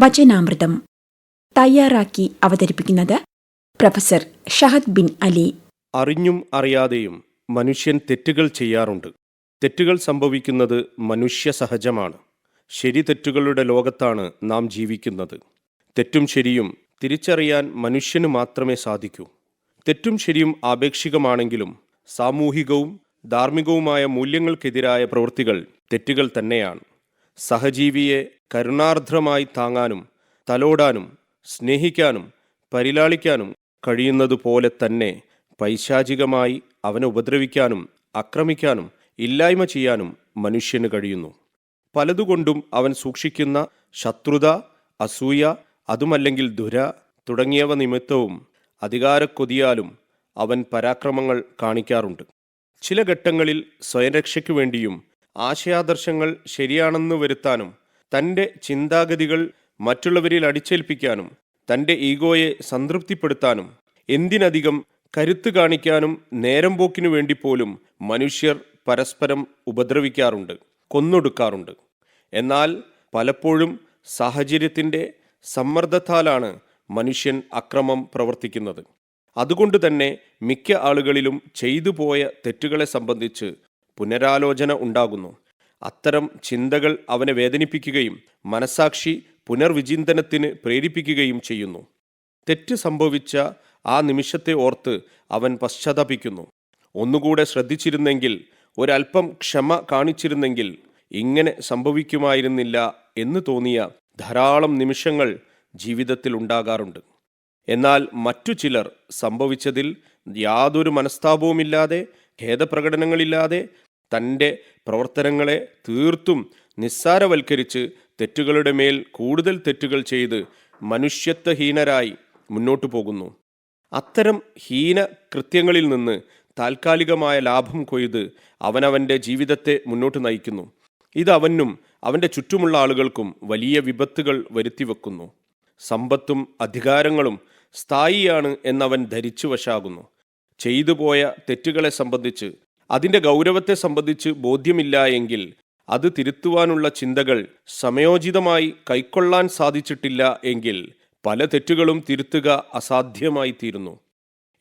വചനാമൃതം. തയ്യാറാക്കി അവതരിപ്പിക്കുന്നത് professor Shahad bin Ali. അറിഞ്ഞും അറിയാതെയും മനുഷ്യൻ തെറ്റുകൾ ചെയ്യാറുണ്ട്. തെറ്റുകൾ സംഭവിക്കുന്നത് മനുഷ്യ സഹജമാണ്. ശരി തെറ്റുകളുടെ ലോകത്താണ് നാം ജീവിക്കുന്നത്. തെറ്റും ശരിയും തിരിച്ചറിയാൻ മനുഷ്യന് മാത്രമേ സാധിക്കൂ. തെറ്റും ശരിയും ആപേക്ഷികമാണെങ്കിലും സാമൂഹികവും ധാർമ്മികവുമായ മൂല്യങ്ങൾക്കെതിരായ പ്രവൃത്തികൾ തെറ്റുകൾ തന്നെയാണ്. സഹജീവിയെ കരുണാർദ്രമായി താങ്ങാനും തലോടാനും സ്നേഹിക്കാനും പരിലാളിക്കാനും കഴിയുന്നതുപോലെ തന്നെ പൈശാചികമായി അവനെ ഉപദ്രവിക്കാനും ആക്രമിക്കാനും ഇല്ലായ്മ ചെയ്യാനും മനുഷ്യന് കഴിയുന്നു. പലതുകൊണ്ടും അവൻ സൂക്ഷിക്കുന്ന ശത്രുത അസൂയ അതുമല്ലെങ്കിൽ ദുര തുടങ്ങിയവ നിമിത്തവും അധികാരക്കൊതിയാലും അവൻ പരാക്രമങ്ങൾ കാണിക്കാറുണ്ട്. ചില ഘട്ടങ്ങളിൽ സ്വയംരക്ഷയ്ക്കു വേണ്ടിയും ആശയാദർശങ്ങൾ ശരിയാണെന്ന് വരുത്താനും തന്റെ ചിന്താഗതികൾ മറ്റുള്ളവരിൽ അടിച്ചേൽപ്പിക്കാനും തന്റെ ഈഗോയെ സംതൃപ്തിപ്പെടുത്താനും എന്തിനധികം കരുത്ത് കാണിക്കാനും നേരം പോക്കിനു വേണ്ടി പോലും മനുഷ്യർ പരസ്പരം ഉപദ്രവിക്കാറുണ്ട് കൊന്നൊടുക്കാറുണ്ട്. എന്നാൽ പലപ്പോഴും സാഹചര്യത്തിന്റെ സമ്മർദ്ദത്താലാണ് മനുഷ്യൻ അക്രമം പ്രവർത്തിക്കുന്നത്. അതുകൊണ്ട് തന്നെ മിക്ക ആളുകളിലും ചെയ്തു പോയ തെറ്റുകളെ സംബന്ധിച്ച് പുനരാലോചന ഉണ്ടാകുന്നു. അത്തരം ചിന്തകൾ അവനെ വേദനിപ്പിക്കുകയും മനസാക്ഷി പുനർവിചിന്തനത്തിന് പ്രേരിപ്പിക്കുകയും ചെയ്യുന്നു. തെറ്റ് സംഭവിച്ച ആ നിമിഷത്തെ ഓർത്ത് അവൻ പശ്ചാത്തപിക്കുന്നു. ഒന്നുകൂടെ ശ്രദ്ധിച്ചിരുന്നെങ്കിൽ ഒരൽപ്പം ക്ഷമ കാണിച്ചിരുന്നെങ്കിൽ ഇങ്ങനെ സംഭവിക്കുമായിരുന്നില്ല എന്ന് തോന്നിയ ധാരാളം നിമിഷങ്ങൾ ജീവിതത്തിൽ ഉണ്ടാകാറുണ്ട്. എന്നാൽ മറ്റു ചിലർ സംഭവിച്ചതിൽ യാതൊരു മനസ്താപവുമില്ലാതെ ഖേദപ്രകടനങ്ങളില്ലാതെ തന്റെ പ്രവർത്തനങ്ങളെ തീർത്തും നിസ്സാരവൽക്കരിച്ച് തെറ്റുകളുടെ മേൽ കൂടുതൽ തെറ്റുകൾ ചെയ്ത് മനുഷ്യത്വഹീനരായി മുന്നോട്ടു പോകുന്നു. അത്തരം ഹീന കൃത്യങ്ങളിൽ നിന്ന് താൽക്കാലികമായ ലാഭം കൊയ്ത് അവനവന്റെ ജീവിതത്തെ മുന്നോട്ട് നയിക്കുന്നു. ഇത് അവനും അവന്റെ ചുറ്റുമുള്ള ആളുകൾക്കും വലിയ വിപത്തുകൾ വരുത്തിവെക്കുന്നു സമ്പത്തും അധികാരങ്ങളും സ്ഥായിയാണ് എന്നവൻ ധരിച്ചു വശാകുന്നു. ചെയ്തു പോയ തെറ്റുകളെ സംബന്ധിച്ച് അതിന്റെ ഗൗരവത്തെ സംബന്ധിച്ച് ബോധ്യമില്ല എങ്കിൽ അത് തിരുത്തുവാനുള്ള ചിന്തകൾ സമയോചിതമായി കൈക്കൊള്ളാൻ സാധിച്ചിട്ടില്ല എങ്കിൽ പല തെറ്റുകളും തിരുത്തുക അസാധ്യമായി തീരുന്നു.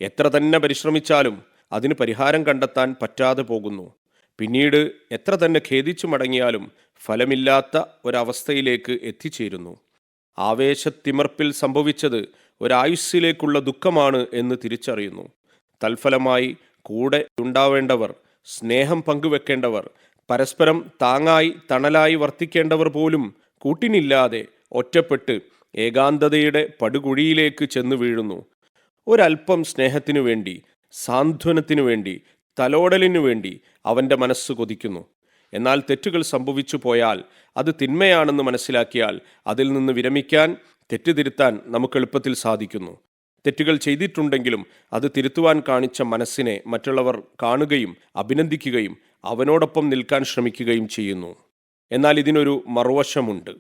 എത്ര തന്നെ പരിശ്രമിച്ചാലും അതിന് പരിഹാരം കണ്ടെത്താൻ പറ്റാതെ പോകുന്നു. പിന്നീട് എത്ര തന്നെ ഖേദിച്ചു മടങ്ങിയാലും ഫലമില്ലാത്ത ഒരവസ്ഥയിലേക്ക് എത്തിച്ചേരുന്നു. ആവേശത്തിമർപ്പിൽ സംഭവിച്ചത് ഒരായുസ്സിലേക്കുള്ള ദുഃഖമാണ് എന്ന് തിരിച്ചറിയുന്നു. തൽഫലമായി കൂടെ ഉണ്ടാവേണ്ടവർ സ്നേഹം പങ്കുവെക്കേണ്ടവർ പരസ്പരം താങ്ങായി തണലായി വർത്തിക്കേണ്ടവർ പോലും കൂട്ടിനില്ലാതെ ഒറ്റപ്പെട്ട് ഏകാന്തതയുടെ പടുകുഴിയിലേക്ക് ചെന്നു വീഴുന്നു. ഒരൽപ്പം സ്നേഹത്തിനു വേണ്ടി സാന്ത്വനത്തിനു വേണ്ടി തലോടലിനു വേണ്ടി അവന്റെ മനസ്സ് കൊതിക്കുന്നു. എന്നാൽ തെറ്റുകൾ സംഭവിച്ചു പോയാൽ അത് തിന്മയാണെന്ന് മനസ്സിലാക്കിയാൽ അതിൽ നിന്ന് വിരമിക്കാൻ തെറ്റുതിരുത്താൻ നമുക്ക് എളുപ്പത്തിൽ സാധിക്കുന്നു. തെറ്റുകൾ ചെയ്തിട്ടുണ്ടെങ്കിലും അത് തിരുത്തുവാൻ കാണിച്ച മനസ്സിനെ മറ്റുള്ളവർ കാണുകയും അഭിനന്ദിക്കുകയും അവനോടൊപ്പം നിൽക്കാൻ ശ്രമിക്കുകയും ചെയ്യുന്നു. എന്നാൽ ഇതിനൊരു മറുവശമുണ്ട്.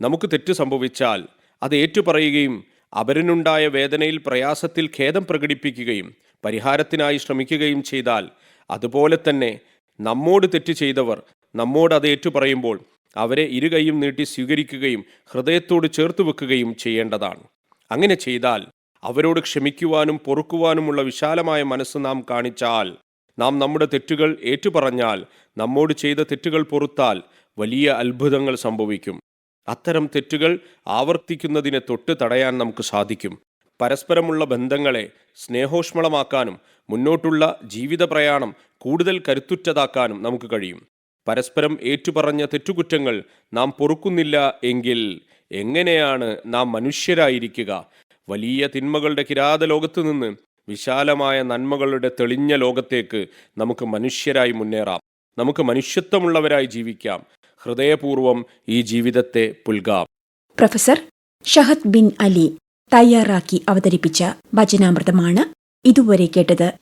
നമുക്ക് തെറ്റ് സംഭവിച്ചാൽ അത് ഏറ്റുപറയുകയും അവരനുണ്ടായ വേദനയിൽ പ്രയാസത്തിൽ ഖേദം പ്രകടിപ്പിക്കുകയും പരിഹാരത്തിനായി ശ്രമിക്കുകയും ചെയ്താൽ അതുപോലെ തന്നെ നമ്മോട് തെറ്റ് ചെയ്തവർ നമ്മോട് അത് ഏറ്റുപറയുമ്പോൾ അവരെ ഇരുകൈയും നീട്ടി സ്വീകരിക്കുകയും ഹൃദയത്തോട് ചേർത്ത് വെക്കുകയും ചെയ്യേണ്ടതാണ്. അങ്ങനെ ചെയ്താൽ അവരോട് ക്ഷമിക്കുവാനും പൊറുക്കുവാനുമുള്ള വിശാലമായ മനസ്സ് നാം കാണിച്ചാൽ നാം നമ്മുടെ തെറ്റുകൾ ഏറ്റുപറഞ്ഞാൽ നമ്മോട് ചെയ്ത തെറ്റുകൾ പൊറുത്താൽ വലിയ അത്ഭുതങ്ങൾ സംഭവിക്കും. അത്തരം തെറ്റുകൾ ആവർത്തിക്കുന്നതിനെ തൊട്ട് തടയാൻ നമുക്ക് സാധിക്കും. പരസ്പരമുള്ള ബന്ധങ്ങളെ സ്നേഹോഷ്മളമാക്കാനും മുന്നോട്ടുള്ള ജീവിത പ്രയാണം കൂടുതൽ കരുത്തുറ്റതാക്കാനും നമുക്ക് കഴിയും. പരസ്പരം ഏറ്റുപറഞ്ഞ തെറ്റുകുറ്റങ്ങൾ നാം പൊറുക്കുന്നില്ല എങ്കിൽ എങ്ങനെയാണ് നാം മനുഷ്യരായിരിക്കുക? വലിയ തിന്മകളുടെ കിരാത ലോകത്ത് നിന്ന് വിശാലമായ നന്മകളുടെ തെളിഞ്ഞ ലോകത്തേക്ക് നമുക്ക് മനുഷ്യരായി മുന്നേറാം. നമുക്ക് മനുഷ്യത്വമുള്ളവരായി ജീവിക്കാം. ഹൃദയപൂർവം ഈ ജീവിതത്തെ പുൽകാം. പ്രൊഫസർ ഷഹദ് ബിൻ അലി തയ്യാറാക്കി അവതരിപ്പിച്ച വചനാമൃതമാണ് ഇതുവരെ കേട്ടത്.